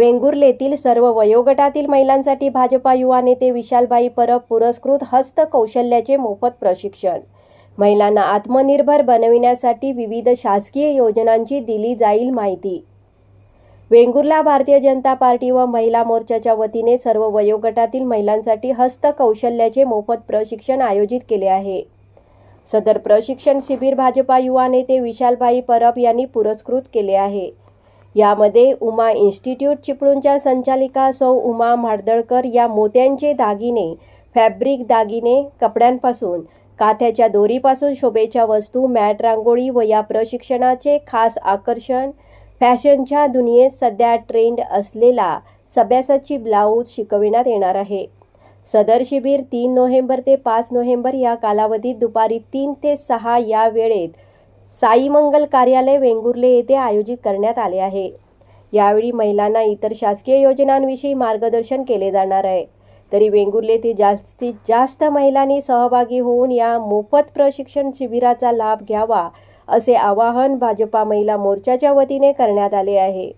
वेंगुर्लेतील सर्व वयोगटातील महिलांसाठी भाजपा युवा नेते विशालबाई परब पुरस्कृत हस्त कौशल्याचे मोफत प्रशिक्षण. महिलांना आत्मनिर्भर बनविण्यासाठी विविध शासकीय योजनांची दिली जाईल माहिती. वेंगुर्ला भारतीय जनता पार्टी व महिला मोर्चाच्या वतीने सर्व वयोगटातील महिलांसाठी हस्त कौशल्याचे मोफत प्रशिक्षण आयोजित केले आहे. सदर प्रशिक्षण शिबिर भाजपा युवा नेते विशालभाई परब यांनी पुरस्कृत केले आहे. यामध्ये उमा इन्स्टिट्यूट चिपळूणच्या संचालिका सौ उमा म्हाडदळकर या मोत्यांचे दागिने फॅब्रिक दागिने कपड्यांपासून काथ्याच्या दोरीपासून शोभेच्या वस्तू मॅट रांगोळी व या प्रशिक्षणाचे खास आकर्षण फॅशनच्या दुनियेत सध्या ट्रेंड असलेला सभ्यासाची ब्लाऊज शिकविण्यात येणार आहे. सदर शिबिर तीन नोव्हेंबर ते पाच नोव्हेंबर या कालावधीत दुपारी तीन ते सहा या वेळेत साईमंगल कार्यालय वेंगुर्ले येथे आयोजित करण्यात आले आहे. यावेळी महिलांना इतर शासकीय योजनांविषयी मार्गदर्शन केले जाणार आहे. तरी वेंगुर्ले येथे जास्तीत जास्त महिलांनी सहभागी होऊन या मोफत प्रशिक्षण शिबिराचा लाभ घ्यावा असे आवाहन भाजपा महिला मोर्चाच्या वतीने करण्यात आले आहे.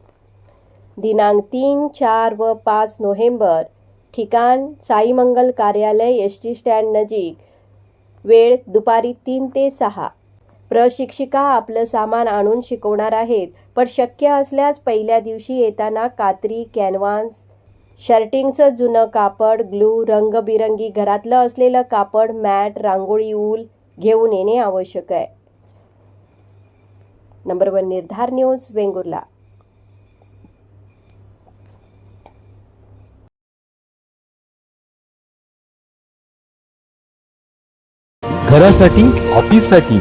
दिनांक तीन चार व पाच नोव्हेंबर ठिकाण साईमंगल कार्यालय एस टी स्टँड नजीक वेळ दुपारी तीन ते सहा. प्रशिक्षिका आपलं सामान आणून शिकवणार आहेत. पण शक्य असल्यास पहिल्या दिवशी येताना कात्री कॅनव्हान्स शर्टिंगचं जुनं कापड ग्लू रंगबिरंगी घरातलं असलेलं कापड मॅट रांगोळी ऊल घेऊन येणे आवश्यक आहे. Number one Nirdhar news Vengurla. घरासाठी ऑफिससाठी